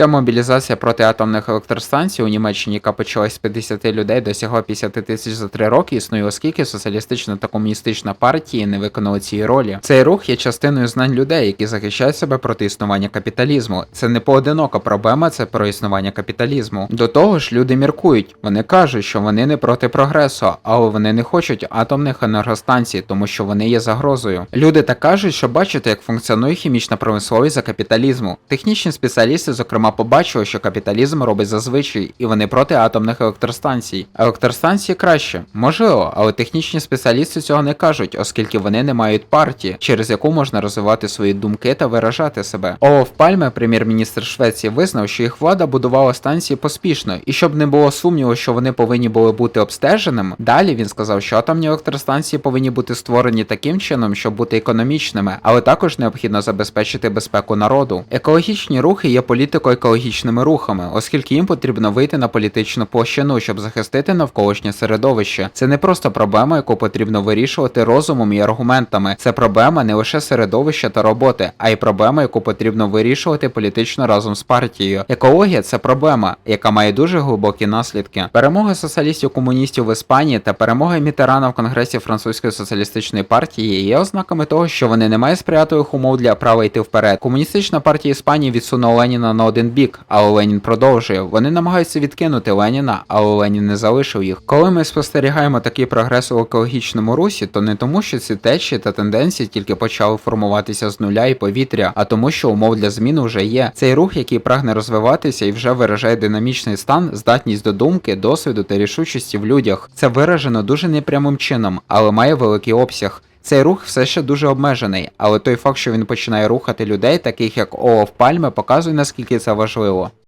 Ця мобілізація проти атомних електростанцій у Німеччині, яка почалась з 50 людей, досягла 50 тисяч за три роки, існує, оскільки соціалістична та комуністична партії не виконали цієї ролі. Цей рух є частиною знань людей, які захищають себе проти існування капіталізму. Це не поодинока проблема, це про існування капіталізму. До того ж, люди міркують. Вони кажуть, що вони не проти прогресу, але вони не хочуть атомних енергостанцій, тому що вони є загрозою. Люди так кажуть, що бачите, як функціонує хімічна промисловість за капіталізму. Технічні спеціалісти, зокрема, побачили, що капіталізм робить зазвичай, і вони проти атомних електростанцій. Електростанції краще, можливо, але технічні спеціалісти цього не кажуть, оскільки вони не мають партії, через яку можна розвивати свої думки та виражати себе. Олаф Пальме, прем'єр-міністр Швеції, визнав, що їх влада будувала станції поспішно, і щоб не було сумніву, що вони повинні були бути обстеженими. Далі він сказав, що атомні електростанції повинні бути створені таким чином, щоб бути економічними, але також необхідно забезпечити безпеку народу. Екологічні рухи є політико-екологічними рухами, оскільки їм потрібно вийти на політичну площину, щоб захистити навколишнє середовище. Це не просто проблема, яку потрібно вирішувати розумом і аргументами. Це проблема не лише середовища та роботи, а й проблема, яку потрібно вирішувати політично разом з партією. Екологія це проблема, яка має дуже глибокі наслідки. Перемога соціалістів-комуністів в Іспанії та перемога Мітерана в Конгресі Французької соціалістичної партії є ознаками того, що вони не мають сприятливих умов для права йти вперед. Комуністична партія Іспанії відсунула Леніна на один бік, але Ленін продовжує. Вони намагаються відкинути Леніна, але Ленін не залишив їх. Коли ми спостерігаємо такий прогрес у екологічному русі, то не тому, що ці течії та тенденції тільки почали формуватися з нуля і повітря, а тому, що умов для змін вже є. Цей рух, який прагне розвиватися і вже виражає динамічний стан, здатність до думки, досвіду та рішучості в людях. Це виражено дуже непрямим чином, але має великий обсяг. Цей рух все ще дуже обмежений, але той факт, що він починає рухати людей, таких як Олаф Пальме, показує наскільки це важливо.